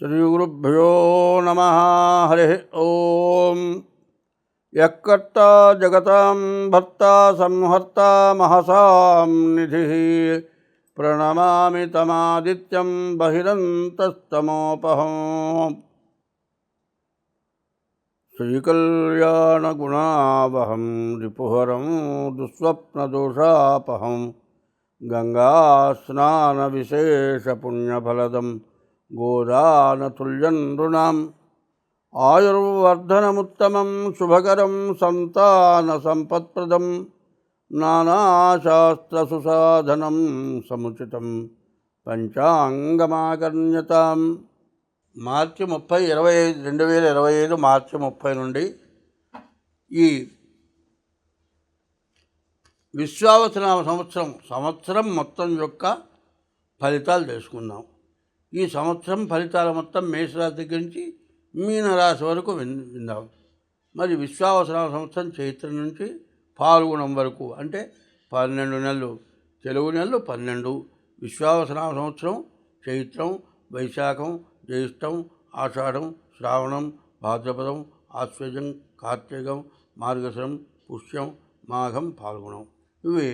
श्रीगुरुभ्यो नमः। हरिः ॐ यः कर्ता जगतां भर्ता संहर्ता महसां निधिः। प्रणमामि तमादित्यं बहिरन्तस्तमोपहम् श्रीकल्याणगुणावहं रिपुहरं दुःस्वप्नदोषापहं गङ्गास्नानविशेषपुण्यफलदम्। నృణాం ఆయుర్వర్ధనముత్తమం శుభకరం సంతాన సంతానసంపత్ప్రదం నానాశాస్త్రసుసాధనం సముచితం పంచాంగమాకర్ణ్యతాం మార్చి ముప్పై ఇరవై ఐదు రెండు వేల ఇరవై ఐదు మార్చి ముప్పై నుండి ఈ విశ్వావసనామ సంవత్సరం సంవత్సరం మొత్తం యొక్క ఫలితాలు తెలుసుకుందాం. ఈ సంవత్సరం ఫలితాల మొత్తం మేషరాశి దగ్గర నుంచి మీనరాశి వరకు విన్ విందాం మరి విశ్వావసర సంవత్సరం చైత్ర నుంచి పాల్గొనం వరకు అంటే పన్నెండు నెలలు తెలుగు నెలలు పన్నెండు విశ్వావసర సంవత్సరం చైత్రం వైశాఖం జ్యేష్టం ఆషాఢం శ్రావణం భాద్రపదం ఆశ్వజం కార్తీకం మార్గశరం పుష్యం మాఘం పాల్గొనం. ఇవి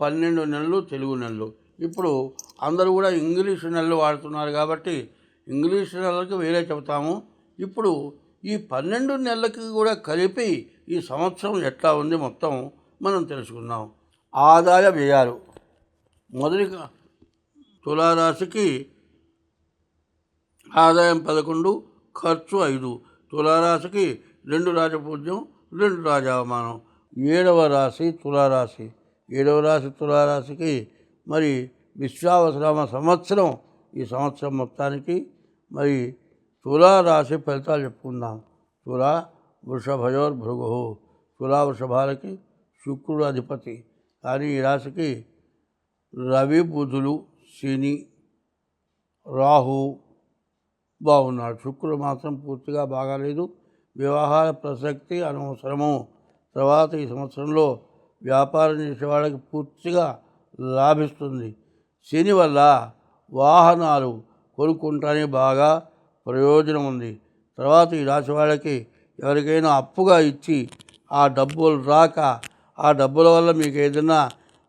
పన్నెండు నెలలు తెలుగు నెలలు. ఇప్పుడు అందరూ కూడా ఇంగ్లీష్ నెలలు వాడుతున్నారు కాబట్టి ఇంగ్లీష్ నెలలకు వేరే చెబుతాము. ఇప్పుడు ఈ పన్నెండు నెలలకి కూడా కలిపి ఈ సంవత్సరం ఎట్లా ఉంది మొత్తం మనం తెలుసుకుందాం. ఆదాయ వ్యయాలు. మొదటి తులారాశికి ఆదాయం పదకొండు ఖర్చు ఐదు. తులారాశికి రెండు రాజపూజ్యం రెండు రాజావమానం ఏడవ రాశి తులారాశి. ఏడవ రాశి తులారాశికి మరి విశ్వావసరామ సంవత్సరం ఈ సంవత్సరం మొత్తానికి మరి తులారాశి ఫలితాలు చెప్పుకుందాం. తులా వృషభయోర్ భృగు తులా వృషభాలకి శుక్రుడు అధిపతి. కానీ ఈ రాశికి రవి బుధులు శని రాహు బాగున్నాడు. శుక్రుడు మాత్రం పూర్తిగా బాగాలేదు. వ్యవహార ప్రసక్తి అనవసరము. తర్వాత ఈ సంవత్సరంలో వ్యాపారం చేసే వాళ్ళకి పూర్తిగా లాభిస్తుంది. శని వల్ల వాహనాలు కొనుక్కుంటానే బాగా ప్రయోజనం ఉంది తర్వాత ఈ రాశి వాళ్ళకి ఎవరికైనా అప్పుగా ఇచ్చి ఆ డబ్బులు రాక ఆ డబ్బుల వల్ల మీకు ఏదైనా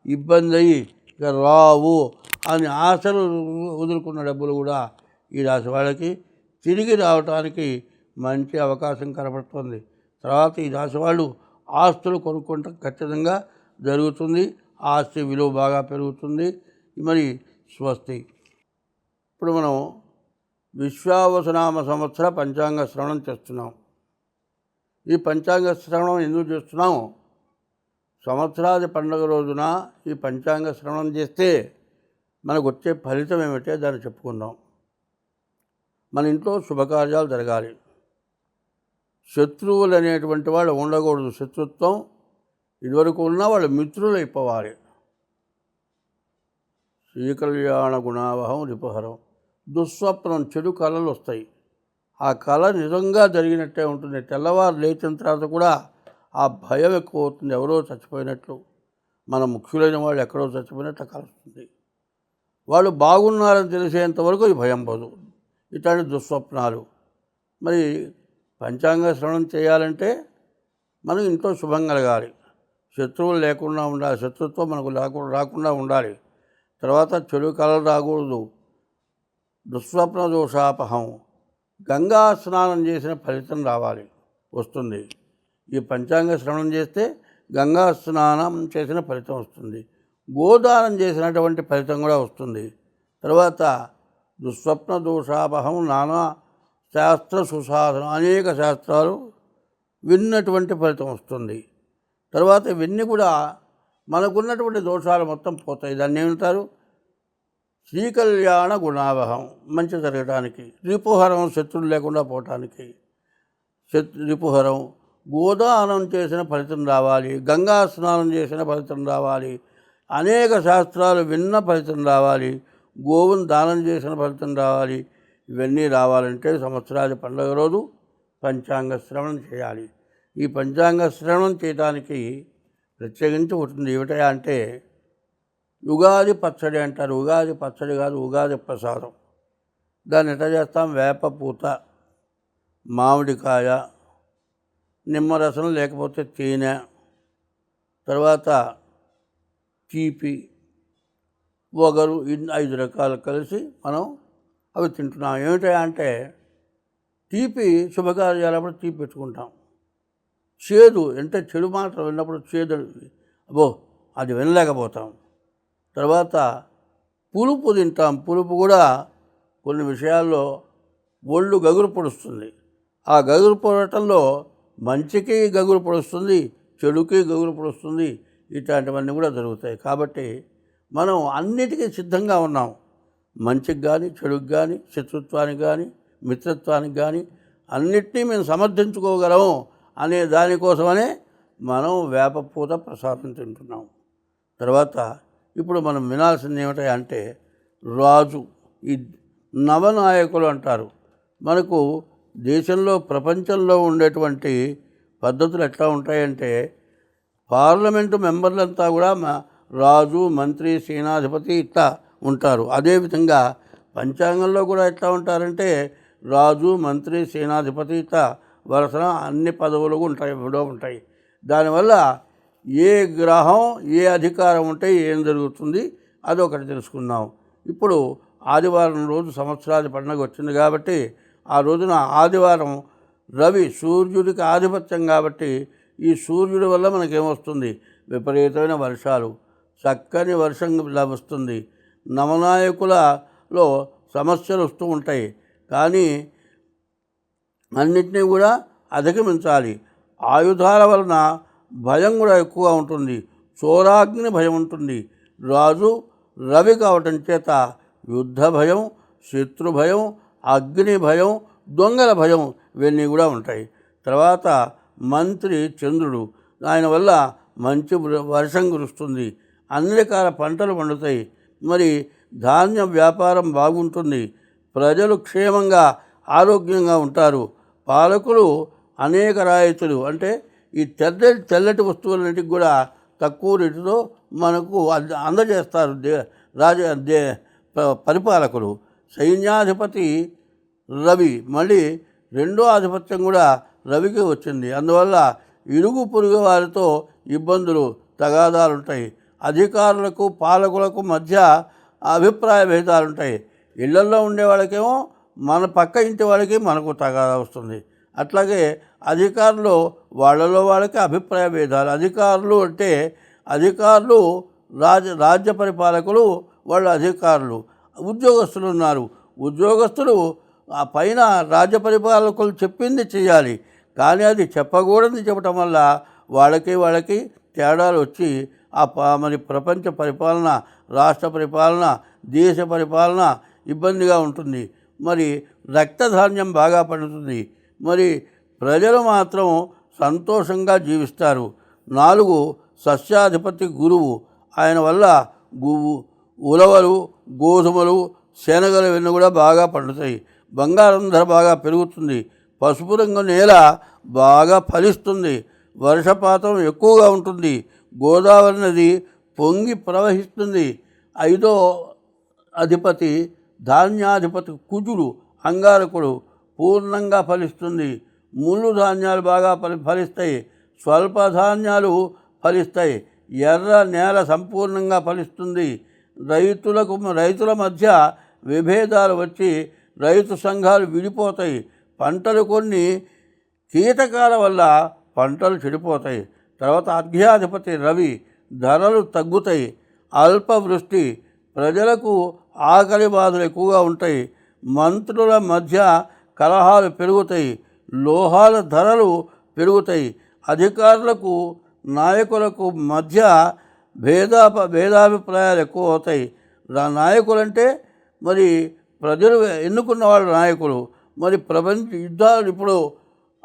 ఇబ్బంది అయ్యి ఇక రావు అని ఆశలు వదులుకున్న డబ్బులు కూడా ఈ రాశి వాళ్ళకి తిరిగి రావటానికి మంచి అవకాశం కనబడుతుంది. తర్వాత ఈ రాశి వాళ్ళు ఆస్తులు కొనుక్కుంటాం ఖచ్చితంగా జరుగుతుంది. ఆస్తి విలువ బాగా పెరుగుతుంది. మరి స్వస్తి. ఇప్పుడు మనం విశ్వావసనామ సంవత్సర పంచాంగ శ్రవణం చేస్తున్నాం. ఈ పంచాంగ శ్రవణం ఎందుకు చేస్తున్నాం సంవత్సరాది పండుగ రోజున ఈ పంచాంగ శ్రవణం చేస్తే మనకు వచ్చే ఫలితం ఏమిటో దాన్ని చెప్పుకుందాం. మన ఇంట్లో శుభకార్యాలు జరగాలి. శత్రువులు అనేటువంటి వాళ్ళు ఉండకూడదు శత్రుత్వం. ఇదివరకు ఉన్న వాళ్ళు మిత్రులు అయిపోవాలి. శ్రీకళ్యాణ గుణావహం రిపహరం. దుస్వప్నం చెడు కళలు వస్తాయి. ఆ కళ నిజంగా జరిగినట్టే ఉంటుంది. తెల్లవారు లేచిన తర్వాత కూడా ఆ భయం ఎక్కువ అవుతుంది. ఎవరో చచ్చిపోయినట్లు. మన ముఖ్యులైన వాళ్ళు ఎక్కడో చచ్చిపోయినట్టు కలుస్తుంది వాళ్ళు బాగున్నారని తెలిసేంతవరకు ఈ భయం పోదు. ఇట్లాంటి దుస్వప్నాలు. మరి పంచాంగ శ్రవణం చేయాలంటే మనం ఇంట్లో శుభం కలగాలి. శత్రువులు లేకుండా ఉండాలి. శత్రుత్వం మనకు లేకుండా రాకుండా ఉండాలి. తర్వాత చెడు కళలు రాకూడదు. దుస్వప్న దోషాపహం. గంగా స్నానం చేసిన ఫలితం రావాలి. వస్తుంది. ఈ పంచాంగ శ్రవణం చేస్తే గంగా స్నానం చేసిన ఫలితం వస్తుంది. గోదానం చేసినటువంటి ఫలితం కూడా వస్తుంది. తర్వాత దుస్వప్న దోషాపహం నానా శాస్త్ర సుసాధనం అనేక శాస్త్రాలు విన్నటువంటి ఫలితం వస్తుంది. తర్వాత ఇవన్నీ కూడా మనకున్నటువంటి దోషాలు మొత్తం పోతాయి. దాన్ని ఏమంటారు? శ్రీకళ్యాణ గుణావహం. మంచి జరగడానికి రిపుహరం శత్రులు లేకుండా పోవటానికి శత్రు రిపుహరం గోదానం చేసిన ఫలితం రావాలి. గంగా స్నానం చేసిన ఫలితం రావాలి. అనేక శాస్త్రాలు విన్న ఫలితం రావాలి. గోవును దానం చేసిన ఫలితం రావాలి. ఇవన్నీ రావాలంటే సంవత్సరాది పండుగ రోజు పంచాంగ శ్రవణం చేయాలి. ఈ పంచాంగ శ్రవణం చేయడానికి ప్రత్యేకించి ఉంటుంది. ఏమిటయా అంటే ఉగాది పచ్చడి అంటారు. ఉగాది పచ్చడి కాదు ఉగాది ప్రసాదం. దాన్ని ఎట్లా చేస్తాం? వేప పూత మామిడికాయ నిమ్మరసం లేకపోతే తేనె తర్వాత తీపి ఒగరు ఇన్ని ఐదు రకాలు కలిసి మనం అవి తింటున్నాం. ఏమిటంటే అంటే తీపి శుభకార్యాలప్పుడు తీపి పెట్టుకుంటాం. చేదు అంటే చెడు మాటలు విన్నప్పుడు చేదు అబ్బో అది వినలేకపోతాం. తర్వాత పులుపు తింటాం. పులుపు కూడా కొన్ని విషయాల్లో ఒళ్ళు గగురు పొడుస్తుంది. ఆ గగురు పొడటంలో మంచికి గగురు పొడుస్తుంది చెడుకి గగురు పొడుస్తుంది ఇట్లాంటివన్నీ కూడా జరుగుతాయి. కాబట్టి మనం అన్నిటికీ సిద్ధంగా ఉన్నాం. మంచికి కానీ చెడుకు కానీ శత్రుత్వానికి కానీ మిత్రత్వానికి కానీ అన్నిటినీ మేము సమర్థించుకోగలము. అనే దానికోసమనే మనం వేపపూత ప్రసాదం తింటున్నాం తర్వాత ఇప్పుడు మనం వినాల్సింది ఏమిటి అంటే రాజు ఈ నవనాయకులు అంటారు. మనకు దేశంలో ప్రపంచంలో ఉండేటువంటి పద్ధతులు ఎట్లా ఉంటాయంటే పార్లమెంటు మెంబర్లంతా కూడా మా రాజు మంత్రి సేనాధిపతి ఇట్లా ఉంటారు. అదేవిధంగా పంచాంగంలో కూడా ఎట్లా ఉంటారంటే రాజు మంత్రి సేనాధిపతి ఇట్లా వరుసన అన్ని పదవులు ఉంటాయి విడవ ఉంటాయి. దానివల్ల ఏ గ్రహం ఏ అధికారం ఉంటే ఏం జరుగుతుంది అది ఒకటి తెలుసుకుందాం. ఇప్పుడు ఆదివారం రోజు సంవత్సరాది పండుగ వచ్చింది కాబట్టి ఆ రోజున ఆదివారం రవి సూర్యుడికి ఆధిపత్యం కాబట్టి ఈ సూర్యుడి వల్ల మనకేమొస్తుంది విపరీతమైన వర్షాలు చక్కని వర్షం లభిస్తుంది నవనాయకులలో సమస్యలు వస్తూ ఉంటాయి. కానీ అన్నింటినీ కూడా అధిగమించాలి. ఆయుధాల వలన భయం కూడా ఎక్కువగా ఉంటుంది. చోరాగ్ని భయం ఉంటుంది. రాజు రవి కావటం చేత యుద్ధ భయం శత్రు భయం అగ్ని భయం దొంగల భయం ఇవన్నీ కూడా ఉంటాయి. తర్వాత మంత్రి చంద్రుడు. ఆయన వల్ల మంచి వృ- వర్షం కురుస్తుంది. అన్ని రకాల పంటలు పండుతాయి. మరి ధాన్య వ్యాపారం బాగుంటుంది. ప్రజలు క్షేమంగా ఆరోగ్యంగా ఉంటారు. పాలకులు అనేక రాయితీలు. అంటే ఈ తెల్ల తెల్లటి వస్తువులన్నిటికి కూడా తక్కువ రేటుతో మనకు అంద- అందజేస్తారు దే రాజ దే పరిపాలకులు. సైన్యాధిపతి రవి మళ్ళీ రెండో ఆధిపత్యం కూడా రవికి వచ్చింది. అందువల్ల ఇరుగు పొరుగు వారితో ఇబ్బందులు తగాదాలు ఉంటాయి అధికారులకు పాలకులకు మధ్య అభిప్రాయ భేదాలు ఉంటాయి ఇళ్ళల్లో ఉండే వాళ్ళకేమో మన పక్క ఇంటి వాళ్ళకి మనకు తగాదా వస్తుంది. అట్లాగే అధికారులు వాళ్ళలో వాళ్ళకి అభిప్రాయ భేదాలు. అధికారులు అంటే అధికారులు రాజ రాజ్య పరిపాలకులు వాళ్ళ అధికారులు ఉద్యోగస్తులు ఉన్నారు. ఉద్యోగస్తులు ఆ పైన రాజ్య పరిపాలకులు చెప్పింది చేయాలి కానీ అది చెప్పకూడదు చెప్పటం వల్ల వాళ్ళకి వాళ్ళకి తేడాలు వచ్చి ఆ ప- మరి ప్రపంచ పరిపాలన రాష్ట్ర పరిపాలన దేశ పరిపాలన ఇబ్బందిగా ఉంటుంది. మరి రక్తధాన్యం బాగా పండుతుంది. మరి ప్రజలు మాత్రం సంతోషంగా జీవిస్తారు. నాలుగు సస్యాధిపతి గురువు. ఆయన వల్ల గువ్వు ఉలవలు గోధుమలు శనగలు ఇవన్నీ కూడా బాగా పండుతాయి. బంగారం ధర బాగా పెరుగుతుంది. పసుపు రంగు నేల బాగా ఫలిస్తుంది. వర్షపాతం ఎక్కువగా ఉంటుంది. గోదావరి నది పొంగి ప్రవహిస్తుంది. ఐదో అధిపతి ధాన్యాధిపతి కుజుడు అంగారకుడు పూర్ణంగా ఫలిస్తుంది. ముళ్ళు ధాన్యాలు బాగా ఫలి ఫలిస్తాయి. స్వల్ప ధాన్యాలు ఫలిస్తాయి. ఎర్ర నేల సంపూర్ణంగా ఫలిస్తుంది. రైతులకు రైతుల మధ్య విభేదాలు వచ్చి రైతు సంఘాలు విడిపోతాయి. పంటలు కొన్ని కీటకాల వల్ల పంటలు చెడిపోతాయి. తర్వాత అర్ఘ్యాధిపతి రవి ధరలు తగ్గుతాయి. అల్పవృష్టి ప్రజలకు ఆకలి బాధలు ఎక్కువగా ఉంటాయి. మంత్రుల మధ్య కలహాలు పెరుగుతాయి. లోహాల ధరలు పెరుగుతాయి. అధికారులకు నాయకులకు మధ్య భేదాప భేదాభిప్రాయాలు ఎక్కువ అవుతాయి. నాయకులు నాయకులంటే మరి ప్రజలు ఎన్నుకున్న వాళ్ళు నాయకులు. మరి ప్రపంచ యుద్ధాలు ఇప్పుడు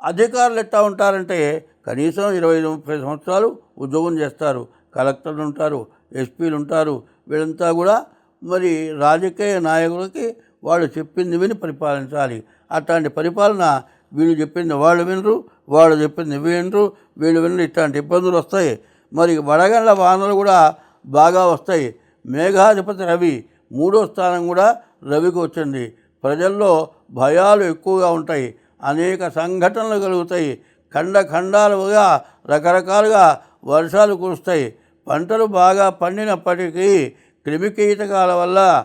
అధికారులు ఎట్లా ఉంటారంటే కనీసం ఇరవై ముప్పై సంవత్సరాలు ఉద్యోగం చేస్తారు. కలెక్టర్లు ఉంటారు ఎస్పీలు ఉంటారు. వీళ్ళంతా కూడా మరి రాజకీయ నాయకులకి వాళ్ళు చెప్పింది విని పరిపాలించాలి. అట్లాంటి పరిపాలన వీళ్ళు చెప్పింది వాళ్ళు వినరు వాళ్ళు చెప్పింది వినరు వీళ్ళు వినరు ఇట్లాంటి ఇబ్బందులు వస్తాయి. మరి వడగండ్ల వానలు కూడా బాగా వస్తాయి. మేఘాధిపతి రవి మూడో స్థానం కూడా రవికి వచ్చింది. ప్రజల్లో భయాలు ఎక్కువగా ఉంటాయి. అనేక సంఘటనలు కలుగుతాయి. ఖండ ఖండాలుగా రకరకాలుగా వర్షాలు కురుస్తాయి. పంటలు బాగా పండినప్పటికీ క్రిమికీటకాల వల్ల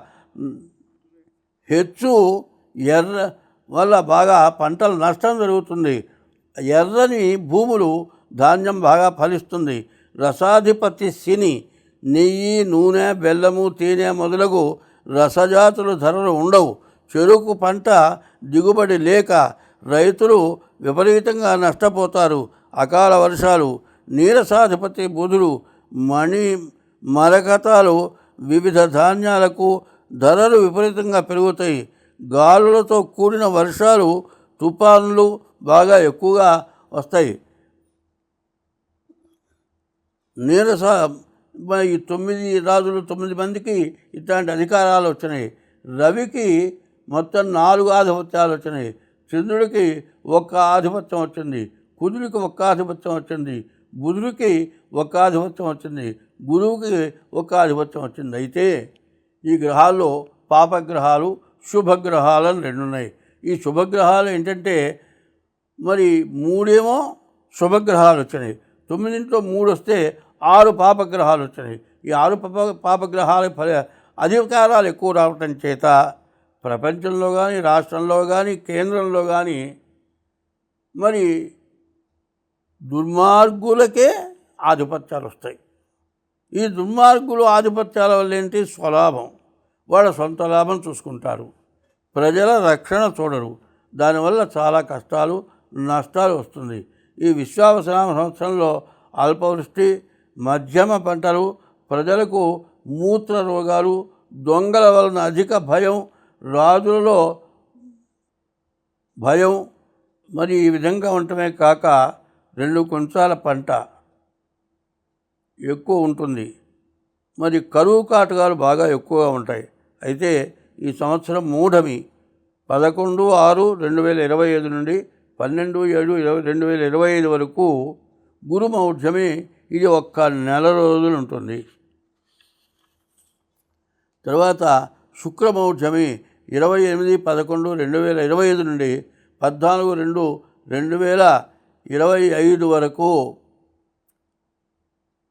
హెచ్చు ఎర్ర వల్ల బాగా పంటల నష్టం జరుగుతుంది. ఎర్రని భూములు ధాన్యం బాగా ఫలిస్తుంది. రసాధిపతి శని నెయ్యి నూనె బెల్లము తేనె మొదలగు రసజాతులు ధరలు ఉండవు. చెరుకు పంట దిగుబడి లేక రైతులు విపరీతంగా నష్టపోతారు. అకాల వర్షాలు నీరసాధిపతి బుధుడు మణి మరకతాలు వివిధ ధాన్యాలకు ధరలు విపరీతంగా పెరుగుతాయి. గాలులతో కూడిన వర్షాలు తుఫాన్లు బాగా ఎక్కువగా వస్తాయి. నీరస ఈ తొమ్మిది రాజులు తొమ్మిది మందికి ఇట్లాంటి అధికారాలు వచ్చినాయి. రవికి మొత్తం నాలుగు ఆధిపత్యాలు వచ్చినాయి. చంద్రుడికి ఒక్క ఆధిపత్యం వచ్చింది. కుదురికి ఒక్క ఆధిపత్యం వచ్చింది. బుధుడికి ఒక్క ఆధిపత్యం వచ్చింది. గురువుకి ఒక ఆధిపత్యం వచ్చింది. అయితే ఈ గ్రహాల్లో పాపగ్రహాలు శుభగ్రహాలు అని రెండు ఉన్నాయి. ఈ శుభగ్రహాలు ఏంటంటే మరి మూడేమో శుభగ్రహాలు వచ్చినాయి. తొమ్మిదింట్లో మూడు వస్తే ఆరు పాపగ్రహాలు వచ్చినాయి. ఈ ఆరు పాప పాపగ్రహాల ఫల అధికారాలు ఎక్కువ రావటం చేత ప్రపంచంలో కానీ రాష్ట్రంలో కానీ కేంద్రంలో కానీ మరి దుర్మార్గులకే ఆధిపత్యాలు వస్తాయి. ఈ దుర్మార్గులు ఆధిపత్యాల వల్ల ఏంటి? స్వలాభం. వాళ్ళ సొంత లాభం చూసుకుంటారు. ప్రజల రక్షణ చూడరు. దానివల్ల చాలా కష్టాలు నష్టాలు వస్తుంది. ఈ విశ్వావసనామ సంవత్సరంలో అల్పవృష్టి మధ్యమ పంటలు ప్రజలకు మూత్ర రోగాలు దొంగల వలన అధిక భయం రాజులలో భయం మరి ఈ విధంగా ఉండటమే కాక రెండు కొంచాల పంట ఎక్కువ ఉంటుంది. మరి కరువు కాటకాలు బాగా ఎక్కువగా ఉంటాయి. అయితే ఈ సంవత్సరం మూఢమి పదకొండు ఆరు రెండు వేల ఇరవై ఐదు నుండి పన్నెండు ఏడు ఇరవై రెండు వేల ఇరవై ఐదు వరకు గురుమౌఢ్యమి ఇది ఒక్క నెల రోజులు ఉంటుంది. తర్వాత శుక్రమౌఢ్యమి ఇరవై ఎనిమిది పదకొండు రెండు వేల ఇరవై ఐదు నుండి పద్నాలుగు రెండు రెండు వేల ఇరవై ఐదు వరకు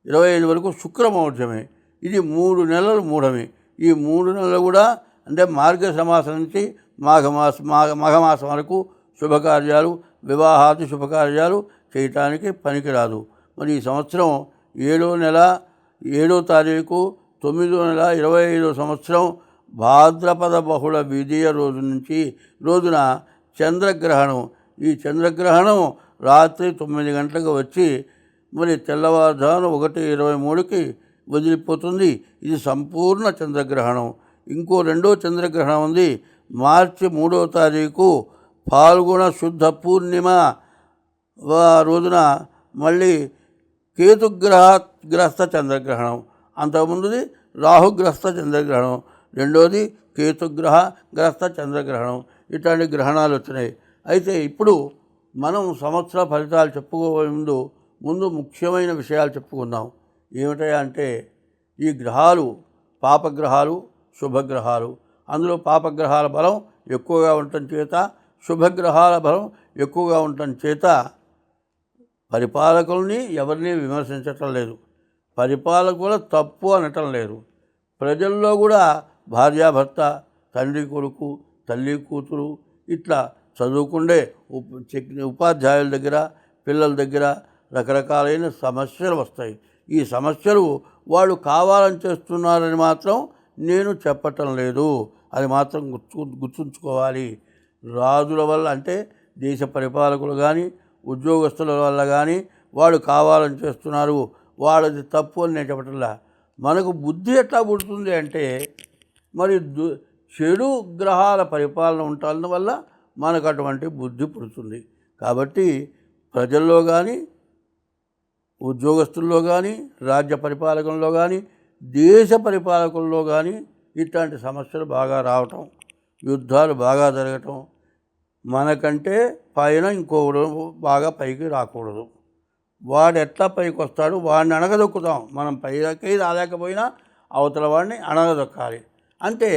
ఇరవై ఐదు వరకు శుక్రమౌఢ్యమే ఇది మూడు నెలలు మూఢమే. ఈ మూడు నెలలు కూడా అంటే మార్గసమాసం నుంచి మాఘమాస మాఘ మాఘమాసం వరకు శుభకార్యాలు వివాహాది శుభకార్యాలు చేయటానికి పనికిరాదు. మరి ఈ సంవత్సరం ఏడో నెల ఏడో తారీఖు తొమ్మిదో నెల ఇరవై ఐదో సంవత్సరం భాద్రపద బహుళ విజయ రోజు నుంచి రోజున చంద్రగ్రహణం. ఈ చంద్రగ్రహణం రాత్రి తొమ్మిది గంటలకు వచ్చి మరి తెల్లవారుజామున ఒకటి ఇరవై మూడుకి వదిలిపోతుంది. ఇది సంపూర్ణ చంద్రగ్రహణం. ఇంకో రెండో చంద్రగ్రహణం ఉంది. మార్చి మూడవ తారీఖు పాల్గొన శుద్ధ పూర్ణిమ. వా- రోజున మళ్ళీ కేతుగ్రహ గ్రస్త చంద్రగ్రహణం. అంతకుముందుది రాహుగ్రస్త చంద్రగ్రహణం. రెండోది కేతుగ్రహ గ్రస్త చంద్రగ్రహణం. ఇట్లాంటి గ్రహణాలు వచ్చినాయి. అయితే ఇప్పుడు మనం సంవత్సర ఫలితాలు చెప్పుకోవే ముందు ముందు ముఖ్యమైన విషయాలు చెప్పుకుందాం. ఏమిటయా అంటే ఈ గ్రహాలు పాపగ్రహాలు శుభగ్రహాలు. అందులో పాపగ్రహాల బలం ఎక్కువగా ఉండటం చేత శుభగ్రహాల బలం ఎక్కువగా ఉండటం చేత పరిపాలకుల్ని ఎవరిని విమర్శించటం లేదు. పరిపాలకుల తప్పు అనటం లేదు. ప్రజల్లో కూడా భార్యాభర్త తండ్రి కొడుకు తల్లి కూతురు ఇట్లా చదువుకుండే ఉప చెక్ ఉపాధ్యాయుల దగ్గర పిల్లల దగ్గర రకరకాలైన సమస్యలు వస్తాయి. ఈ సమస్యలు వాళ్ళు కావాలని చేస్తున్నారని మాత్రం నేను చెప్పటం లేదు. అది మాత్రం గుర్తు గుర్తుంచుకోవాలి. రాజుల వల్ల అంటే దేశ పరిపాలకులు కానీ ఉద్యోగస్తుల వల్ల కానీ వాళ్ళు కావాలని చేస్తున్నారు. వాళ్ళది తప్పు అని నేను చెప్పటంలా మనకు బుద్ధి ఎట్లా పుడుతుంది అంటే మరి దు చెడు గ్రహాల పరిపాలన ఉండటం వల్ల మనకు అటువంటి బుద్ధి పుడుతుంది. కాబట్టి ప్రజల్లో కానీ ఉద్యోగస్తుల్లో కానీ రాజ్య పరిపాలకుల్లో కానీ దేశ పరిపాలకుల్లో కానీ ఇట్లాంటి సమస్యలు బాగా రావటం యుద్ధాలు బాగా జరగటం మనకంటే పైన ఇంకొకడు బాగా పైకి రాకూడదు. వాడు ఎట్లా పైకి వస్తాడు వాడిని అణగదొక్కుతాం. మనం పైకి రాలేకపోయినా అవతల వాడిని అణగదొక్కాలి. అంటే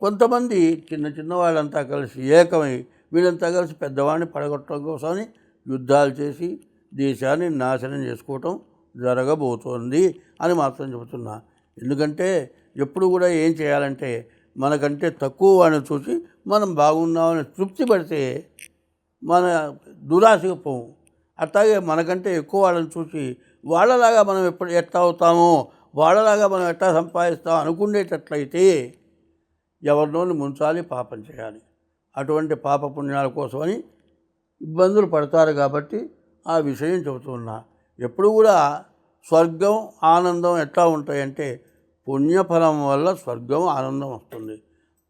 కొంతమంది చిన్న చిన్న వాళ్ళంతా కలిసి ఏకమై వీళ్ళంతా కలిసి పెద్దవాడిని పడగొట్టడం కోసమని యుద్ధాలు చేసి దేశాన్ని నాశనం చేసుకోవటం జరగబోతోంది అని మాత్రం చెబుతున్నా. ఎందుకంటే ఎప్పుడు కూడా ఏం చేయాలంటే మనకంటే తక్కువ వాడిని చూసి మనం బాగున్నామని తృప్తి పడితే మన దురాశకు పోము అట్లాగే మనకంటే ఎక్కువ వాళ్ళని చూసి వాళ్ళలాగా మనం ఎప్పుడు ఎట్లా అవుతామో వాళ్ళలాగా మనం ఎట్లా సంపాదిస్తాం అనుకునేటట్లయితే ఎవరినోని ముంచాలి పాపం చేయాలి. అటువంటి పాప పుణ్యాల కోసమని ఇబ్బందులు పడతారు కాబట్టి ఆ విషయం చెబుతున్నా ఎప్పుడు కూడా స్వర్గం ఆనందం ఎట్లా ఉంటాయంటే పుణ్యఫలం వల్ల స్వర్గం ఆనందం వస్తుంది.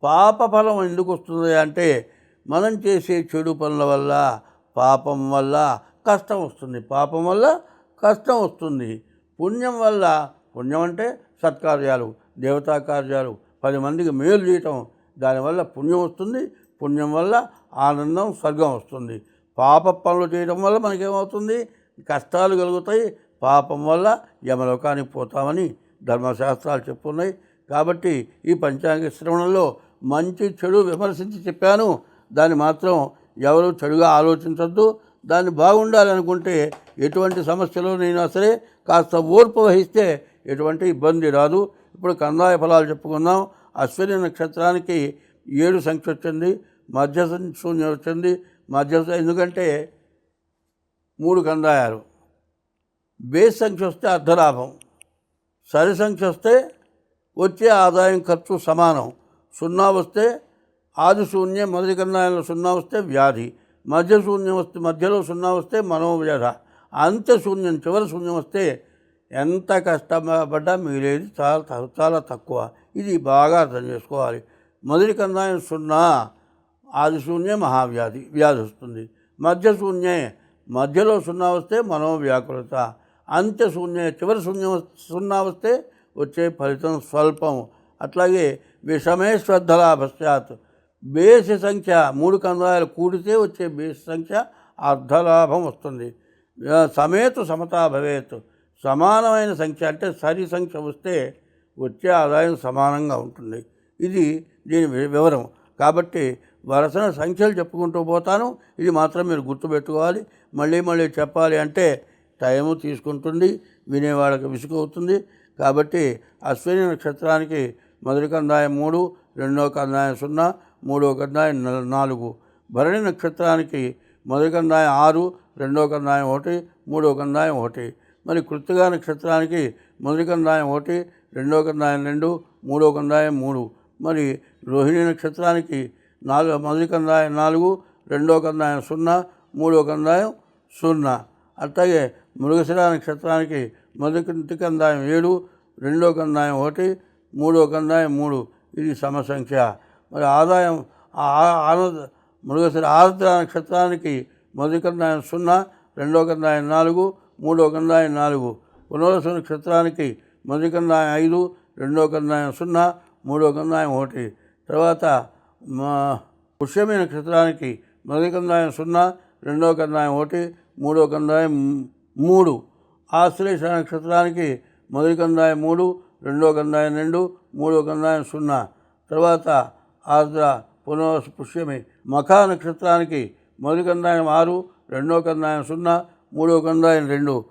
పాప ఫలం ఎందుకు వస్తుంది అంటే మనం చేసే చెడు పనుల వల్ల పాపం వల్ల కష్టం వస్తుంది. పాపం వల్ల కష్టం వస్తుంది. పుణ్యం వల్ల పుణ్యం అంటే సత్కార్యాలు దేవతా కార్యాలు పది మందికి మేలు చేయటం. దానివల్ల పుణ్యం వస్తుంది. పుణ్యం వల్ల ఆనందం స్వర్గం వస్తుంది. పాప పనులు చేయడం వల్ల మనకేమవుతుంది? కష్టాలు కలుగుతాయి. పాపం వల్ల యమలోకానికి పోతామని ధర్మశాస్త్రాలు చెప్పున్నాయి. కాబట్టి ఈ పంచాంగ శ్రవణంలో మంచి చెడు విమర్శించి చెప్పాను. దాన్ని మాత్రం ఎవరు చెడుగా ఆలోచించద్దు. దాన్ని బాగుండాలనుకుంటే ఎటువంటి సమస్యలు నేను సరే కాస్త ఓర్పు వహిస్తే ఎటువంటి ఇబ్బంది రాదు. ఇప్పుడు కందాయ ఫలాలు చెప్పుకుందాం అశ్విని నక్షత్రానికి ఏడు సంఖ్య వచ్చింది. మధ్య శూన్యం వచ్చింది. మధ్య ఎందుకంటే మూడు కందాయాలు. బేస్ సంఖ్య వస్తే అర్ధలాభం. సరి సంఖ్య వస్తే వచ్చే ఆదాయం ఖర్చు సమానం. సున్నా వస్తే ఆది శూన్యం మొదటి కందాయంలో సున్నా వస్తే వ్యాధి. మధ్య శూన్యం వస్తే మధ్యలో సున్నా వస్తే మనోవ్యధ. అంత్య శూన్యం చివరి శూన్యం వస్తే ఎంత కష్టపడ్డా మిగిలేది చాలా చాలా తక్కువ. ఇది బాగా అర్థం చేసుకోవాలి. మొదటి కందాయం సున్నా. ఆది శూన్యం మహావ్యాధి వ్యాధి వస్తుంది. మధ్య శూన్యే మధ్యలో సున్నా వస్తే మనోవ్యాకులత అంత్య శూన్య చివరి శూన్యం సున్నా వస్తే వచ్చే ఫలితం స్వల్పం. అట్లాగే విషమే శ్రద్ధలాభశ్చాత్ బేసి సంఖ్య మూడు కందాయాలు కూడితే వచ్చే బేసి సంఖ్య అర్ధలాభం వస్తుంది. సమేతు సమతా భవేత్. సమానమైన సంఖ్య అంటే సరి సంఖ్య వస్తే వచ్చే ఆదాయం సమానంగా ఉంటుంది. ఇది దీని వివరం. కాబట్టి వరసన సంఖ్యలు చెప్పుకుంటూ పోతాను. ఇది మాత్రం మీరు గుర్తుపెట్టుకోవాలి. మళ్ళీ మళ్ళీ చెప్పాలి అంటే టైము తీసుకుంటుంది వినేవాళ్ళకి విసుగు అవుతుంది కాబట్టి అశ్విని నక్షత్రానికి మొదటి కందాయం మూడు రెండో కందాయం సున్నా మూడో కందాయం నాలుగు. భరణి నక్షత్రానికి మొదటి కందాయం ఆరు రెండో కందాయం ఒకటి మూడో కందాయం ఒకటి. మరి కృత్తిగా నక్షత్రానికి మొదటి కందాయం ఒకటి రెండో కందాయం రెండు మూడో కందాయం మూడు. మరి రోహిణి నక్షత్రానికి నాలుగు మొదటి కందాయం నాలుగు రెండో కందాయం సున్నా మూడో కందాయం సున్నా. అట్లాగే మృగశిర నక్షత్రానికి మొదటి కందాయం ఏడు రెండో కందాయం ఒకటి మూడో కందాయం మూడు. ఇది సమసంఖ్య. మరి ఆదాయం ఆనంద మృగశిర ఆరుద్ర నక్షత్రానికి మొదటి కందాయం సున్నా రెండో కందాయం నాలుగు మూడో కందాయం నాలుగు. పునరసు నక్షత్రానికి మొదటి కందాయం ఐదు రెండో కందాయం సున్నా మూడో కందాయం ఒకటి. తర్వాత మా పుష్యమి నక్షత్రానికి మొదటి కందాయం సున్నా రెండో కందాయం ఒకటి మూడో కందాయం మూడు. ఆశ్లేష నక్షత్రానికి మొదటి కందాయం మూడు రెండో కందాయం రెండు మూడో కందాయం సున్నా. తర్వాత ఆర్ద్ర పునర్వసు పుష్యమి. మఖా నక్షత్రానికి మొదటి కందాయం ఆరు రెండో కందాయం సున్నా మూడో కందాయం రెండు.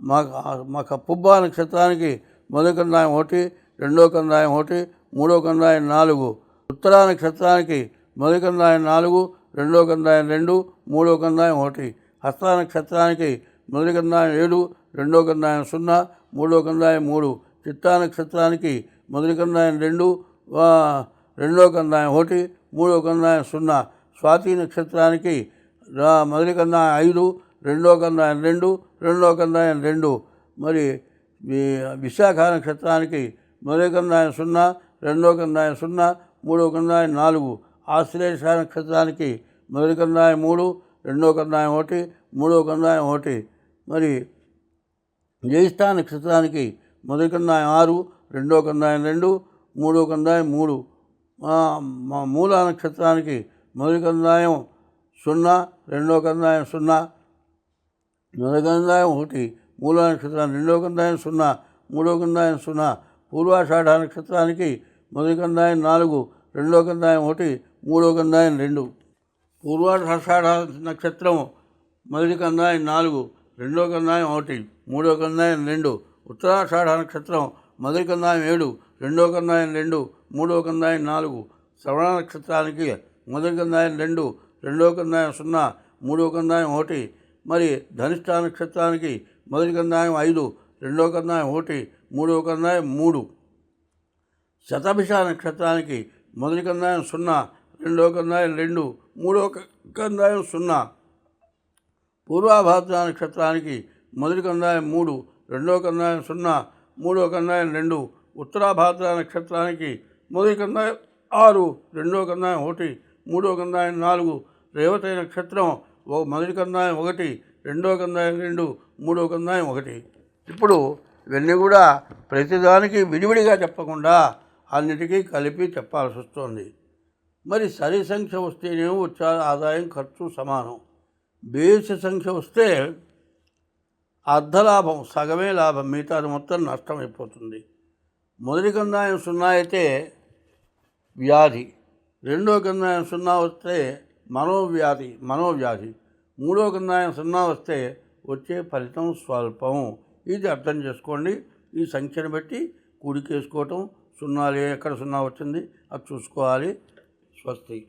మఖ మఖ పుబ్బా నక్షత్రానికి మొదటి కందాయం ఒకటి రెండో కందాయం ఒకటి మూడో కందాయం నాలుగు. ఉత్తరా నక్షత్రానికి మొదటి కందాయం నాలుగు రెండో కందాయం రెండు మూడో కందాయం ఒకటి. హస్త నక్షత్రానికి మొదటి కందాయం ఏడు రెండో కందాయం సున్నా మూడో కందాయం మూడు. చిత్తా నక్షత్రానికి మొదటి కందాయం రెండు రెండో కందాయం ఒకటి మూడో కందాయం సున్నా. స్వాతి నక్షత్రానికి మొదటి కందాయం ఐదు రెండో కందాయం రెండు రెండో కందాయం రెండు. మరి విశాఖ నక్షత్రానికి మొదటి కందాయం సున్నా రెండో కందాయం సున్నా మూడో కందాయం నాలుగు. ఆశ్లేష నక్షత్రానికి మొదటి కందాయం మూడు రెండో కందాయం ఒకటి మూడో కందాయం ఒకటి. మరి జ్యేష్ఠ నక్షత్రానికి మొదటి కందాయం ఆరు రెండో కందాయం రెండు మూడో కందాయం మూడు. మూల నక్షత్రానికి మొదటి కందాయం సున్నా రెండో కందాయం సున్నా మొదటి కందాయం ఒకటి. మూల నక్షత్రం రెండో కందాయం సున్నా మూడో కందాయం సున్నా. పూర్వాషాఢ నక్షత్రానికి మొదటి కందాయం నాలుగు రెండో కందాయం ఒకటి మూడో కందాయం రెండు. పూర్వాషాఢ నక్షత్రం మొదటి కందాయం నాలుగు రెండో కందాయం ఒకటి మూడో కందాయం రెండు ఉత్తరాషాఢ నక్షత్రం మొదటి కందాయం ఏడు రెండో కందాయం రెండు మూడో కందాయం నాలుగు. శ్రవణ నక్షత్రానికి మొదటి కందాయం రెండు రెండో కందాయం సున్నా మూడో కందాయం ఒకటి. మరి ధనిష్ట నక్షత్రానికి మొదటి కందాయం ఐదు రెండో కందాయం ఒకటి మూడో కందాయం మూడు. శతభిష నక్షత్రానికి మొదటి కందాయం సున్నా రెండో కందాయం రెండు మూడో కందాయం సున్నా. పూర్వాభాద్ర నక్షత్రానికి మొదటి కందాయం మూడు రెండో కందాయం సున్నా మూడో కందాయం రెండు ఉత్తరాభాద్ర నక్షత్రానికి మొదటి కందాయం ఆరు రెండో కందాయం ఒకటి మూడో కందాయం నాలుగు రేవతి నక్షత్రం ఒక మొదటి కందాయం ఒకటి రెండో కందాయం రెండు మూడో కందాయం ఒకటి. ఇప్పుడు ఇవన్నీ కూడా ప్రతిదానికి విడివిడిగా చెప్పకుండా అన్నిటికీ కలిపి చెప్పాల్సి వస్తుంది. మరి సరి సంఖ్య వస్తేనేమో వచ్చే ఆదాయం ఖర్చు సమానం. బేసి సంఖ్య వస్తే అర్ధలాభం సగమే లాభం మిగతాది మొత్తం నష్టం అయిపోతుంది. మొదటి కందాయం సున్నా అయితే వ్యాధి. రెండో కందాయం సున్నా వస్తే మనోవ్యాధి మనోవ్యాధి. మూడో కందాయం సున్నా వస్తే వచ్చే ఫలితం స్వల్పం. ఇది అర్థం చేసుకోండి. ఈ సంఖ్యను బట్టి కూడికేసుకోవటం సున్నాలు ఎక్కడ సున్నా వచ్చింది అది చూసుకోవాలి. స్వస్తి.